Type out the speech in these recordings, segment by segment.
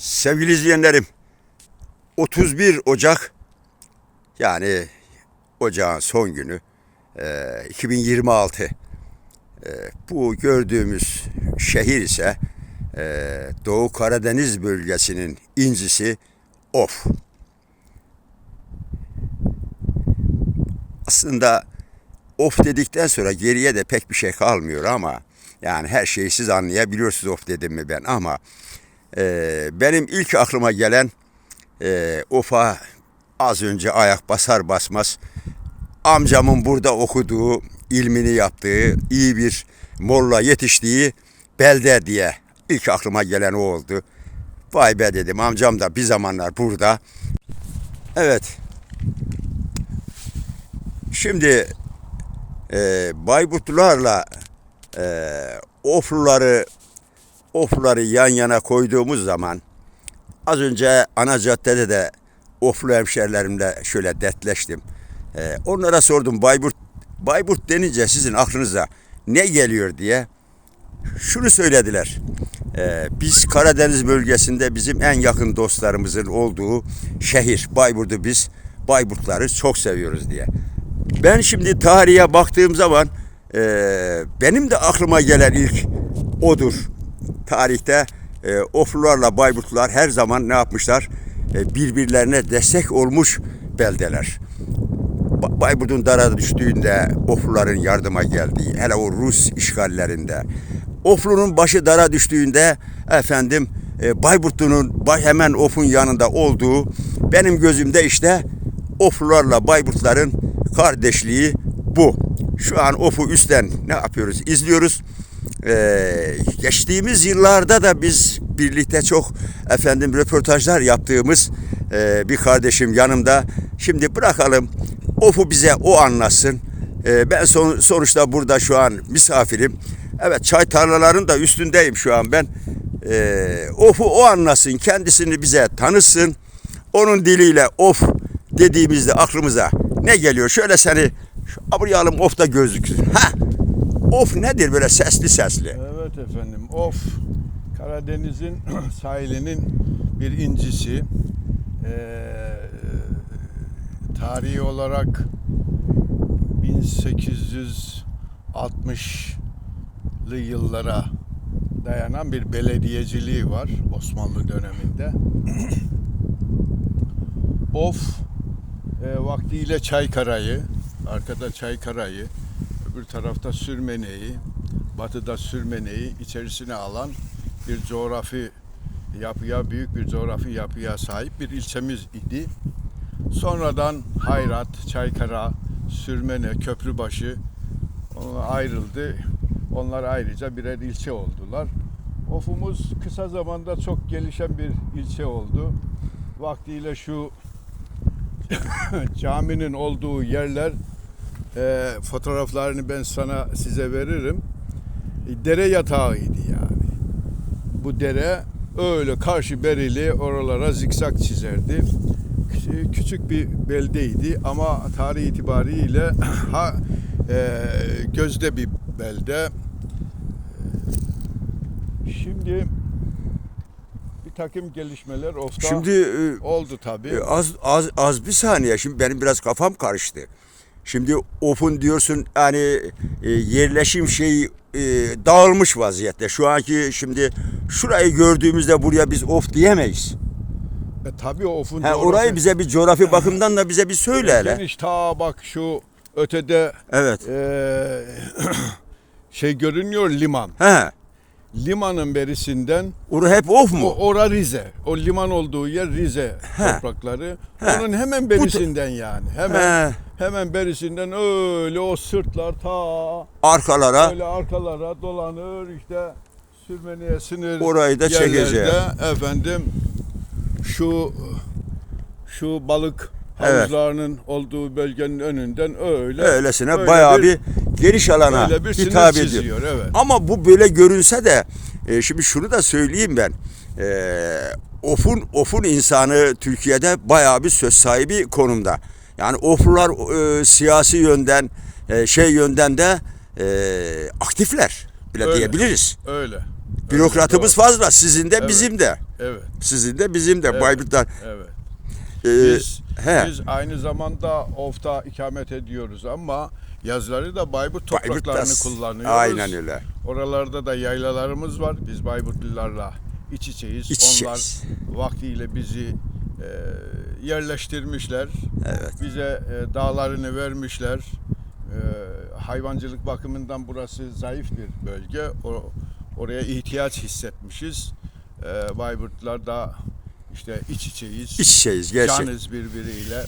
Sevgili izleyenlerim, 31 Ocak yani ocağın son günü e, 2026. E, bu gördüğümüz şehir ise e, Doğu Karadeniz bölgesinin incisi Of. Aslında Of dedikten sonra geriye de pek bir şey kalmıyor ama yani her şeyi siz anlayabiliyorsunuz of dedim mi ben ama e, benim ilk aklıma gelen e, Of'a az önce ayak basar basmaz amcamın burada okuduğu, ilmini yaptığı, iyi bir molla yetiştiği belde diye ilk aklıma gelen o oldu. Vay be dedim amcam da bir zamanlar burada. Evet. Şimdi e, Bayburtlularla e, Ofluları Ofluları yan yana koyduğumuz zaman az önce ana caddede de Oflu hemşerilerimle şöyle dertleştim. E, onlara sordum Bayburt Bayburt denince sizin aklınıza ne geliyor diye. Şunu söylediler. E, biz Karadeniz bölgesinde bizim en yakın dostlarımızın olduğu şehir Bayburt'u biz Bayburtları çok seviyoruz diye. Ben şimdi tarihe baktığım zaman e, benim de aklıma gelen ilk odur. Tarihte e, Oflularla Bayburtlular her zaman ne yapmışlar? E, birbirlerine destek olmuş beldeler. Ba- Bayburt'un dara düştüğünde Ofluların yardıma geldiği, hele o Rus işgallerinde. Oflu'nun başı dara düştüğünde efendim e, Bayburtlu'nun bay- hemen Of'un yanında olduğu benim gözümde işte Oflularla Bayburtların kardeşliği bu. Şu an Of'u üstten ne yapıyoruz? İzliyoruz. Ee, geçtiğimiz yıllarda da biz birlikte çok efendim röportajlar yaptığımız e, bir kardeşim yanımda. Şimdi bırakalım Of'u bize o anlatsın. Ee, ben son, sonuçta burada şu an misafirim. Evet çay tarlalarının da üstündeyim şu an ben. Ee, Of'u o anlasın, kendisini bize tanısın. Onun diliyle Of dediğimizde aklımıza ne geliyor? Şöyle seni şu abriyalım Of'ta gözüksün. Ha! Of nedir böyle sesli sesli? Evet efendim. Of Karadeniz'in sahilinin bir incisi. Ee, tarihi olarak 1860'lı yıllara dayanan bir belediyeciliği var Osmanlı döneminde. of e, vaktiyle Çaykara'yı, arkada Çaykara'yı, öbür tarafta Sürmene'yi, batıda Sürmene'yi içerisine alan bir coğrafi yapıya, büyük bir coğrafi yapıya sahip bir ilçemiz idi. Sonradan Hayrat, Çaykara, Sürmene, Köprübaşı ayrıldı. Onlar ayrıca birer ilçe oldular. Ofumuz kısa zamanda çok gelişen bir ilçe oldu. Vaktiyle şu caminin olduğu yerler e, fotoğraflarını ben sana size veririm. E, dere yatağıydı yani. Bu dere öyle karşı berili oralara zikzak çizerdi. Küçük- bir beldeydi ama tarih itibariyle ha e, gözde bir belde. Şimdi bir takım gelişmeler ofta Şimdi e, oldu tabii. e, az az az bir saniye şimdi benim biraz kafam karıştı. Şimdi Of'un diyorsun hani e, yerleşim şeyi e, dağılmış vaziyette. Şu anki şimdi şurayı gördüğümüzde buraya biz Of diyemeyiz. E, tabii ofun coğrafya- orayı bize bir coğrafi bakımdan da bize bir söyle hele. Geniş ta bak şu ötede Evet. eee, şey görünüyor liman. He. Limanın berisinden Ora hep Of o mu? ora Rize. O liman olduğu yer Rize He. toprakları. He. Onun hemen berisinden yani. Hemen He. hemen berisinden öyle o sırtlar ta Arkalara. öyle arkalara dolanır işte sürmeneye sınır Orayı da yerlerde çekeceğim. efendim şu şu balık Evet. havuzlarının olduğu bölgenin önünden öyle Öylesine öyle bayağı bir, geniş alana bir hitap ediyor. çiziyor evet. Ama bu böyle görünse de e, şimdi şunu da söyleyeyim ben. E, Of'un Of'un insanı Türkiye'de bayağı bir söz sahibi konumda. Yani Oflular e, siyasi yönden e, şey yönden de e, aktifler bile Öyle. diyebiliriz. Öyle. Bürokratımız Öyle, fazla, sizin de Evet. bizim de. Evet, Sizin de bizim de Evet. Bayburt'tan. evet. Ee, Biz, he. biz aynı zamanda Of'ta ikamet ediyoruz ama yazları da Bayburt topraklarını kullanıyoruz. Aynen öyle. Oralarda da yaylalarımız var. Biz Bayburtlularla iç içeyiz. İç içeyiz. Onlar vaktiyle bizi e, yerleştirmişler. Evet. Bize e, dağlarını vermişler. E, hayvancılık bakımından burası zayıf bir bölge. O, oraya ihtiyaç hissetmişiz. E, Bayburtlular da işte iç içeyiz. İç içeyiz gerçek. Canız birbiriyle.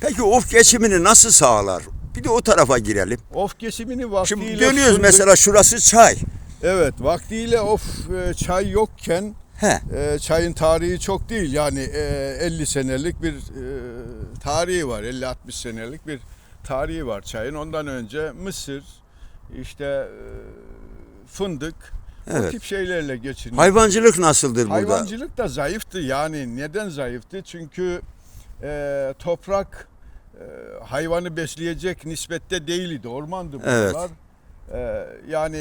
Peki of geçimini nasıl sağlar? Bir de o tarafa girelim. Of kesimini vaktiyle Şimdi dönüyoruz sunduk. mesela şurası çay. Evet vaktiyle of e, çay yokken He. e, çayın tarihi çok değil. Yani e, 50 senelik bir e, tarihi var. 50-60 senelik bir tarihi var çayın. Ondan önce mısır, işte e, fındık o Evet. tip şeylerle geçiniyor. Hayvancılık nasıldır burada? Hayvancılık da zayıftı. Yani neden zayıftı? Çünkü e, toprak e, hayvanı besleyecek nispette değildi. Ormandı Evet. buralar. E, yani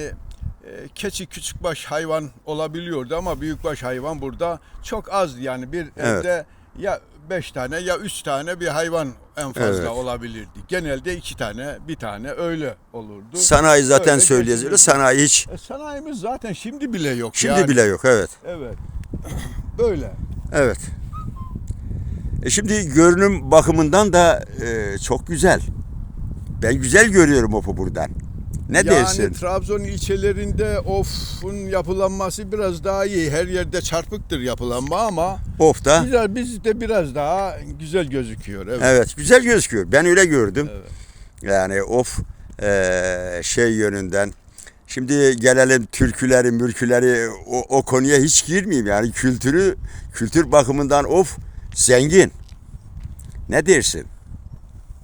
e, keçi küçükbaş hayvan olabiliyordu ama büyükbaş hayvan burada çok azdı. Yani bir Evet. evde ya beş tane ya üç tane bir hayvan en fazla Evet. olabilirdi. Genelde iki tane, bir tane öyle olurdu. Sanayi zaten Öyle söyleyeceğiz. geçinirdi. Sanayi hiç E, sanayimiz zaten şimdi bile yok. şimdi yani. bile yok. Evet. Evet. Böyle. Evet. E şimdi görünüm bakımından da e, çok güzel. Ben güzel görüyorum opu buradan. Ne yani dersin? Trabzon ilçelerinde ofun yapılanması biraz daha iyi. Her yerde çarpıktır yapılanma ama Of'ta. bizde, bizde biraz daha güzel gözüküyor. Evet. Evet güzel gözüküyor. Ben öyle gördüm. Evet. Yani of e, şey yönünden. Şimdi gelelim türküleri, mürküleri o, o konuya hiç girmeyeyim. Yani kültürü kültür bakımından of zengin. Ne dersin?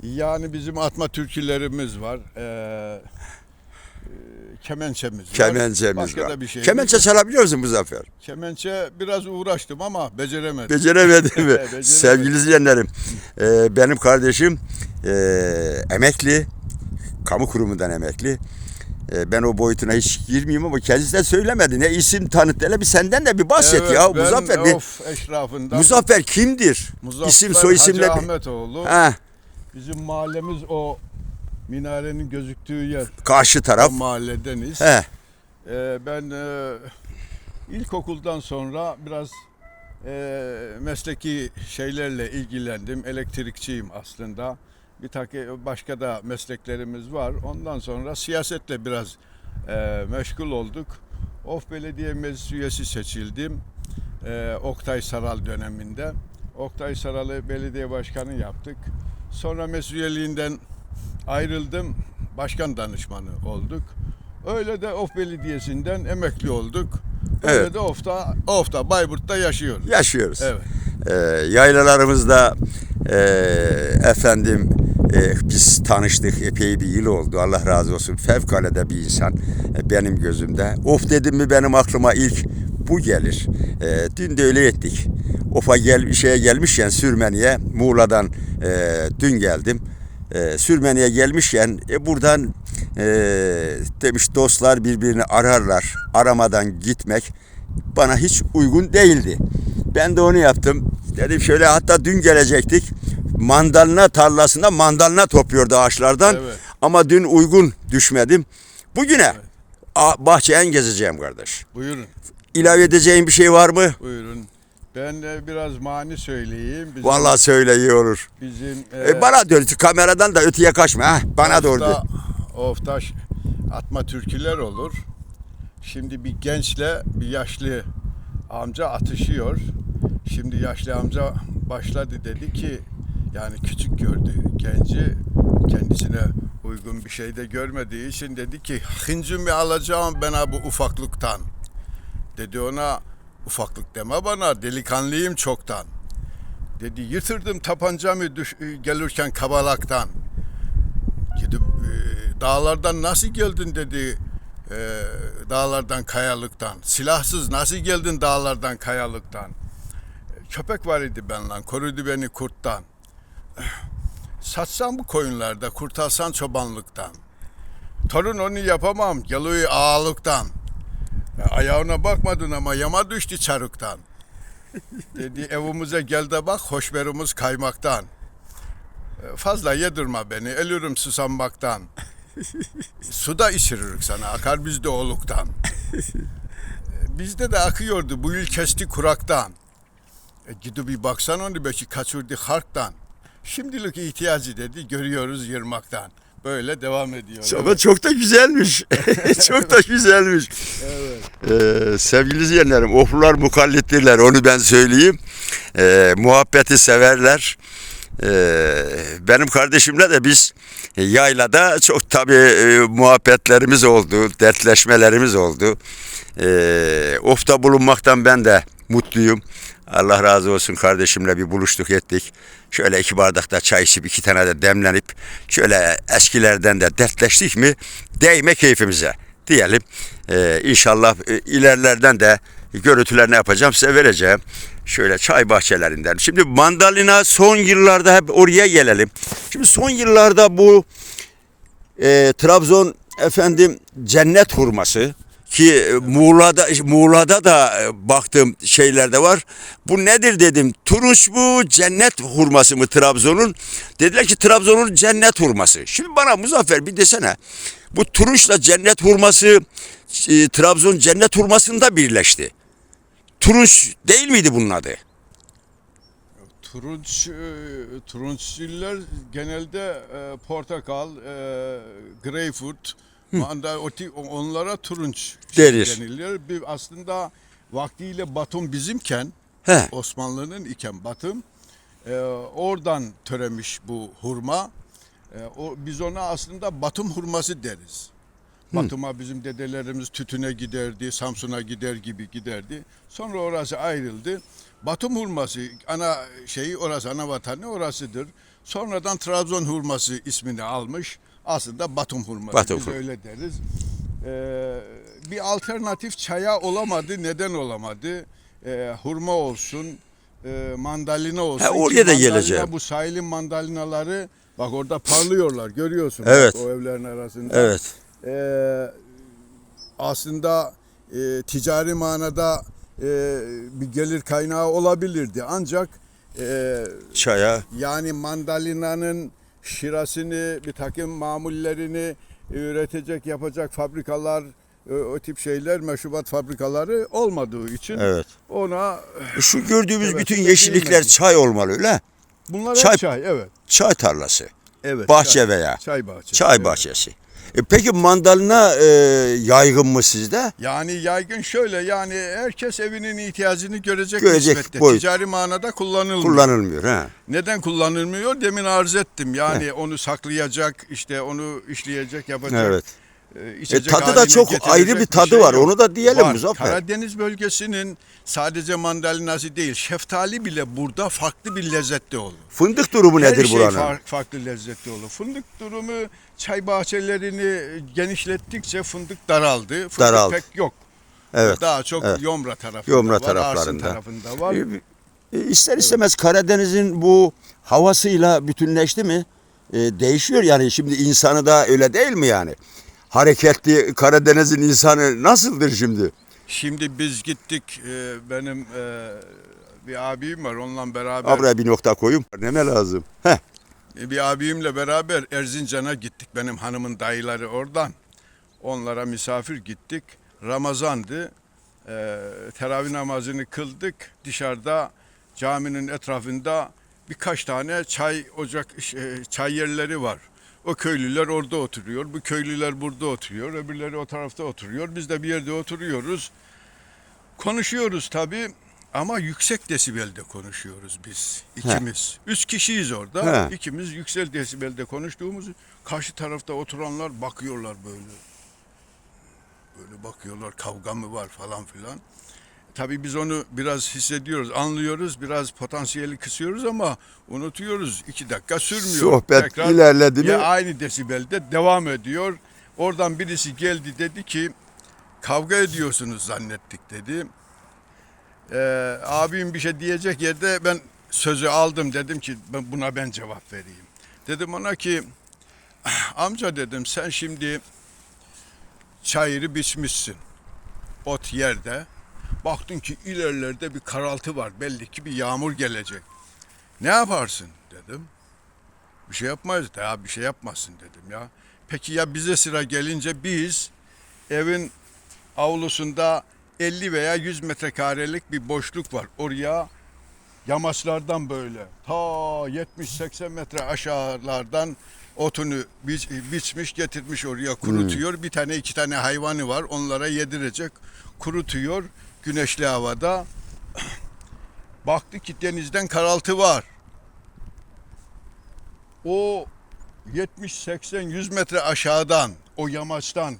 Yani bizim atma türkülerimiz var. Ee, kemençemiz var. Kemençemiz Başka var. da bir şey. Kemençe çalabiliyor musun Muzaffer? Kemençe biraz uğraştım ama beceremedim. Beceremedim mi? Beceremedim. Sevgili izleyenlerim, e, benim kardeşim e, emekli, kamu kurumundan emekli. E, ben o boyutuna hiç girmeyeyim ama kendisi de söylemedi. Ne isim tanıt hele bir senden de bir bahset Evet, ya ben Muzaffer. Bir, of eşrafından. Muzaffer kimdir? Muzaffer İsim soy isimle. Hacı Ahmetoğlu. Ha, Bizim mahallemiz o minarenin gözüktüğü yer. karşı O taraf. mahalledeniz. He, Ee, ben e, ilkokuldan sonra biraz e, mesleki şeylerle ilgilendim. Elektrikçiyim aslında. Bir takı başka da mesleklerimiz var. Ondan sonra siyasetle biraz e, meşgul olduk. Of Belediye Meclis üyesi seçildim. E, Oktay Saral döneminde. Oktay Saral'ı belediye başkanı yaptık. Sonra mesuliyeliğinden ayrıldım. Başkan danışmanı olduk. Öyle de Of Belediyesi'nden emekli olduk. Öyle Evet. de Of'ta, Of'ta Bayburt'ta yaşıyoruz. yaşıyoruz. Evet. E, yaylalarımızda e, efendim e, biz tanıştık epey bir yıl oldu. Allah razı olsun. Fevkalade bir insan e, benim gözümde. Of dedim mi benim aklıma ilk bu gelir. E, dün de öyle ettik. Of'a gel şeye gelmişken Sürmeni'ye Muğla'dan e, dün geldim. E, Sürmeni'ye gelmişken e, buradan e, demiş dostlar birbirini ararlar. Aramadan gitmek bana hiç uygun değildi. Ben de onu yaptım. Dedim şöyle hatta dün gelecektik. Mandalina tarlasında mandalina topluyordu ağaçlardan. Evet. Ama dün uygun düşmedim. Bugüne a- bahçeyen gezeceğim kardeş. Buyurun, İlave edeceğin bir şey var mı? buyurun. Ben de biraz mani söyleyeyim. Bizim, Vallahi söyle iyi olur. bizim E, bana dön kameradan da öteye kaçma. Ha? Bana doğru dön. Of'ta, Of'ta ş- atma türküler olur. Şimdi bir gençle bir yaşlı amca atışıyor. Şimdi yaşlı amca başladı dedi ki yani küçük gördü genci kendisine uygun bir şey de görmediği için dedi ki hıncımı alacağım ben bu ufaklıktan. Dedi ona ufaklık deme bana delikanlıyım çoktan. Dedi yırtırdım tapancamı düş- gelirken kabalaktan. Gidip e, dağlardan nasıl geldin dedi e, dağlardan kayalıktan. Silahsız nasıl geldin dağlardan kayalıktan. E, Köpek var idi benle korudu beni kurttan. Satsan bu koyunlarda kurtarsan çobanlıktan. Torun onu yapamam geliyor ağalıktan. Ayağına bakmadın ama yama düştü çarıktan. Dedi evimize gel de bak hoşberimiz kaymaktan. E, Fazla yedirme beni ölürüm susanmaktan. Su da içiririk sana akar bizde oluktan. E, Bizde de akıyordu bu yıl kesti kuraktan. E, gidip bir baksan onu belki kaçırdı harktan. Şimdilik ihtiyacı dedi görüyoruz yırmaktan. Böyle devam ediyor. Ama çok da güzelmiş. çok da güzelmiş. Ee, sevgili izleyenlerim, oflular mukallittirler onu ben söyleyeyim. Ee, muhabbeti severler. Ee, benim kardeşimle de biz yaylada çok tabii e, muhabbetlerimiz oldu, dertleşmelerimiz oldu. Ee, ofta bulunmaktan ben de mutluyum. Allah razı olsun kardeşimle bir buluştuk ettik. Şöyle iki bardakta çay içip iki tane de demlenip şöyle eskilerden de dertleştik mi değme keyfimize diyelim. Ee, inşallah e, ilerlerden de görüntüler ne yapacağım size vereceğim. Şöyle çay bahçelerinden. Şimdi mandalina son yıllarda hep oraya gelelim. Şimdi son yıllarda bu e, Trabzon efendim cennet hurması ki e, Muğla'da Muğla'da da e, baktığım şeylerde var. Bu nedir dedim. Turunç bu cennet hurması mı Trabzon'un? Dediler ki Trabzon'un cennet hurması. Şimdi bana Muzaffer bir desene. Bu turunçla cennet hurması e, Trabzon cennet hurmasında birleşti. Turunç değil miydi bunun adı? Turunç, e, turunçgiller genelde e, portakal, e, greyfurt, manda, onlara turunç Denir. denilir. Bir aslında vaktiyle Batum bizimken, He. Osmanlı'nın iken Batum, e, oradan töremiş bu hurma. E, o biz ona aslında Batum hurması deriz. Batum'a bizim dedelerimiz tütüne giderdi, Samsun'a gider gibi giderdi. Sonra orası ayrıldı. Batum hurması ana şeyi orası ana vatanı orasıdır. Sonradan Trabzon hurması ismini almış. Aslında Batum hurması. Batum Biz hurma. öyle deriz. Ee, bir alternatif çaya olamadı. Neden olamadı? Ee, hurma olsun, e, mandalina olsun. Ha, oraya da geleceğim. Bu sahilin mandalinaları bak orada parlıyorlar görüyorsun. bak Evet. o evlerin arasında. Evet. Ee, aslında e, ticari manada e, bir gelir kaynağı olabilirdi. Ancak e, Çaya. yani mandalinanın şirasını, bir takım mamullerini üretecek, yapacak fabrikalar, e, o tip şeyler, meşrubat fabrikaları olmadığı için Evet. ona Şu gördüğümüz Evet, bütün yeşillikler bilmedim. çay olmalı öyle. bunlar Çay- çay, evet. Çay tarlası. Evet. Bahçe çay, veya çay bahçesi. çay evet. E peki mandalina e, yaygın mı sizde? Yani yaygın şöyle yani herkes evinin ihtiyacını görecek, Görecek nispette. boyut. Ticari manada kullanılmıyor. Kullanılmıyor ha. Neden kullanılmıyor? Demin arz ettim. Yani onu saklayacak, işte onu işleyecek, yapacak. Evet. E, E, tadı da çok ayrı bir tadı şey var. yok. Onu da diyelim Var. Muzaffer. Karadeniz bölgesinin sadece mandalinası değil, şeftali bile burada farklı bir lezzette olur. Fındık durumu Her nedir şey buranın? far- farklı lezzette olur. Fındık durumu çay bahçelerini genişlettikçe fındık daraldı. Fındık Daraldı. pek yok. Evet. Daha çok evet. Yomra tarafında Yomra var, Arsın taraflarında. tarafında var. E, e, ister istemez Karadeniz'in bu havasıyla bütünleşti mi? E, değişiyor yani şimdi insanı da öyle değil mi yani? Hareketli Karadeniz'in insanı nasıldır şimdi? Şimdi biz gittik e, benim e, bir abim var onunla beraber Buraya bir nokta koyayım. Neme lazım? Heh. e, bir abimle beraber Erzincan'a gittik benim hanımın dayıları oradan onlara misafir gittik Ramazandı e, teravih namazını kıldık dışarıda caminin etrafında birkaç tane çay ocak çay yerleri var. O köylüler orada oturuyor, bu köylüler burada oturuyor, öbürleri o tarafta oturuyor. Biz de bir yerde oturuyoruz. Konuşuyoruz tabii ama yüksek desibelde konuşuyoruz biz ikimiz. Üç kişiyiz orada. He. İkimiz yüksek desibelde konuştuğumuz karşı tarafta oturanlar bakıyorlar böyle. Böyle bakıyorlar kavga mı var falan filan. Tabii biz onu biraz hissediyoruz, anlıyoruz, biraz potansiyeli kısıyoruz ama unutuyoruz. İki dakika sürmüyor. Sohbet ilerledi mi? Aynı desibelde devam ediyor. Oradan birisi geldi dedi ki kavga ediyorsunuz zannettik dedi. Ee, abim bir şey diyecek yerde ben sözü aldım dedim ki ben buna ben cevap vereyim. Dedim ona ki amca dedim sen şimdi çayırı biçmişsin. Ot yerde. Baktın ki ilerlerde bir karaltı var. Belli ki bir yağmur gelecek. Ne yaparsın dedim. Bir şey yapmayız. Ya bir şey yapmazsın dedim ya. Peki ya bize sıra gelince biz evin avlusunda 50 veya 100 metrekarelik bir boşluk var. Oraya yamaçlardan böyle ta 70-80 metre aşağılardan otunu biç, biçmiş getirmiş oraya kurutuyor. Bir tane iki tane hayvanı var onlara yedirecek kurutuyor güneşli havada. Baktı ki denizden karaltı var. O 70-80-100 metre aşağıdan o yamaçtan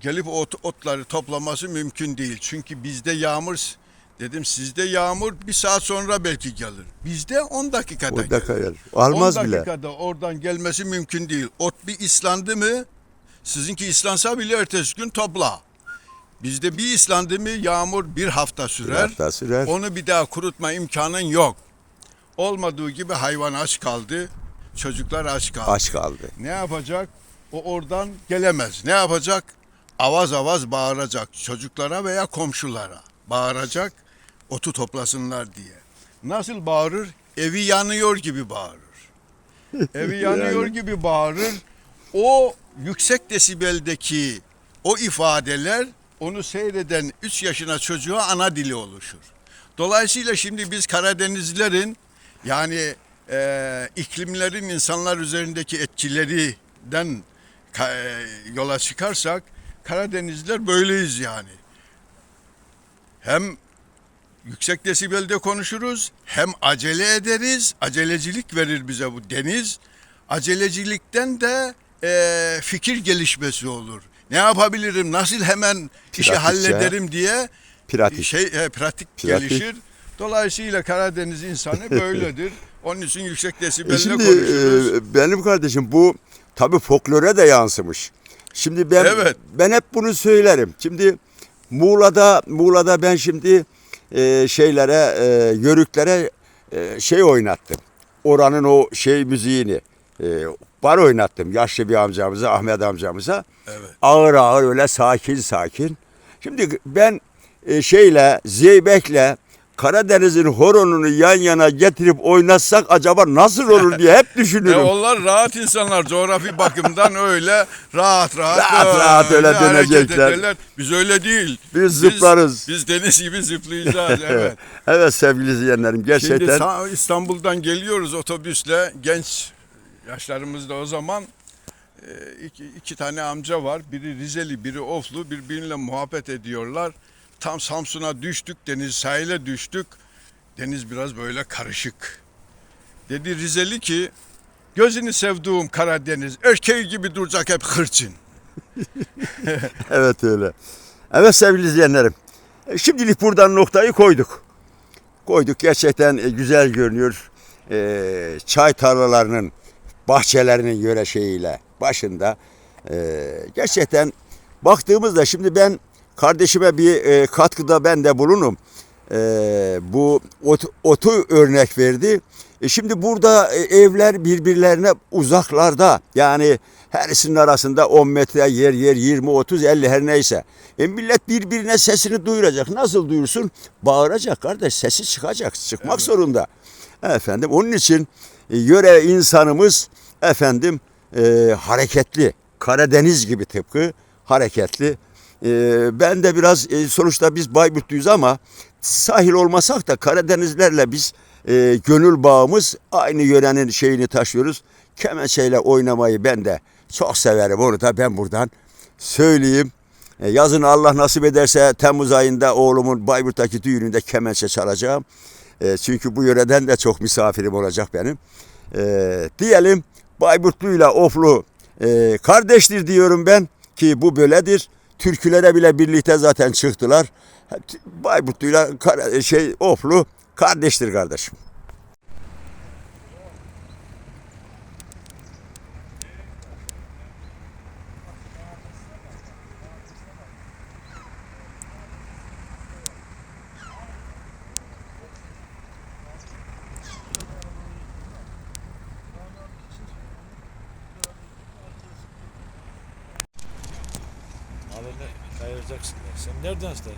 gelip ot, otları toplaması mümkün değil. Çünkü bizde yağmur dedim sizde yağmur bir saat sonra belki gelir. Bizde 10 dakikada Orada gelir. kayar. Almaz 10 bile. dakikada oradan gelmesi mümkün değil. Ot bir ıslandı mı sizinki ıslansa bile ertesi gün topla. Bizde bir ıslandı mı yağmur bir hafta sürer. Hatta sürer. Onu bir daha kurutma imkanın yok. Olmadığı gibi hayvan aç kaldı. Çocuklar aç kaldı. Aç kaldı. Ne yapacak? O oradan gelemez. Ne yapacak? Avaz avaz bağıracak çocuklara veya komşulara. Bağıracak otu toplasınlar diye. Nasıl bağırır? Evi yanıyor gibi bağırır. Evi yanıyor gibi bağırır. O yüksek desibeldeki o ifadeler onu seyreden 3 yaşına çocuğa ana dili oluşur. Dolayısıyla şimdi biz Karadenizlerin yani e, iklimlerin insanlar üzerindeki etkilerinden ka- e, yola çıkarsak Karadenizler böyleyiz yani. Hem yüksek desibelde konuşuruz hem acele ederiz. Acelecilik verir bize bu deniz. Acelecilikten de e, fikir gelişmesi olur. Ne yapabilirim? Nasıl hemen işi Pratikçe. hallederim diye Pratik. şey e, pratik, Pratik. gelişir. Dolayısıyla Karadeniz insanı böyledir. Onun için yüksek E desibelde şimdi konuşuruz. e, benim kardeşim bu tabii folklore de yansımış. Şimdi ben Evet. ben hep bunu söylerim. Şimdi Muğla'da Muğla'da ben şimdi e, şeylere e, yörüklere e, şey oynattım. Oranın o şey müziğini e, bar oynattım yaşlı bir amcamıza Ahmet amcamıza. Evet. Ağır ağır öyle sakin sakin. Şimdi ben e, şeyle Zeybek'le Karadeniz'in horonunu yan yana getirip oynatsak acaba nasıl olur diye hep E, düşünürüm. onlar rahat insanlar coğrafi bakımdan öyle rahat rahat Rahat rahat öyle hareket dönecekler. ederler. Biz öyle değil. Biz zıplarız. Biz, deniz gibi zıplayacağız evet. evet sevgili izleyenlerim Şimdi gerçekten sağ- İstanbul'dan geliyoruz otobüsle genç yaşlarımızda o zaman e, iki, iki tane amca var. Biri Rizeli, biri Oflu. Birbiriyle muhabbet ediyorlar. Tam Samsun'a düştük, deniz sahile düştük. Deniz biraz böyle karışık. Dedi Rizeli ki gözünü sevduğum Karadeniz erkeği gibi duracak hep hırçın. evet öyle. Evet sevgili izleyenlerim. e, Şimdilik buradan noktayı koyduk. Koyduk gerçekten e, güzel görünüyor. Çay tarlalarının bahçelerinin yöre şeyiyle başında e, gerçekten baktığımızda şimdi ben kardeşime bir e, katkıda ben de bulunum. E, bu ot, otu örnek verdi. E, şimdi burada e, evler birbirlerine uzaklarda yani Herisinin arasında 10 metre yer yer 20, 30, 50 her neyse. E millet birbirine sesini duyuracak. Nasıl duyursun? Bağıracak kardeş. Sesi çıkacak. Çıkmak zorunda. Efendim onun için yöre insanımız efendim e, hareketli. Karadeniz gibi tıpkı hareketli. E, ben de biraz e, sonuçta biz Bayburtluyuz ama sahil olmasak da Karadenizlerle biz e, gönül bağımız aynı yörenin şeyini taşıyoruz. Kemençeyle oynamayı ben de çok severim. Onu da ben buradan söyleyeyim. E, yazın Allah nasip ederse Temmuz ayında oğlumun Bayburt'taki düğününde kemençe çalacağım. E, çünkü bu yöreden de çok misafirim olacak benim. E, diyelim Bayburtluyla Oflu e, kardeştir diyorum ben ki bu böyledir. Türkülere bile birlikte zaten çıktılar. Bayburtluyla şey Oflu kardeştir kardeşim. Ya. Sen nereden sen?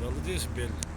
Buralı değilsin belli.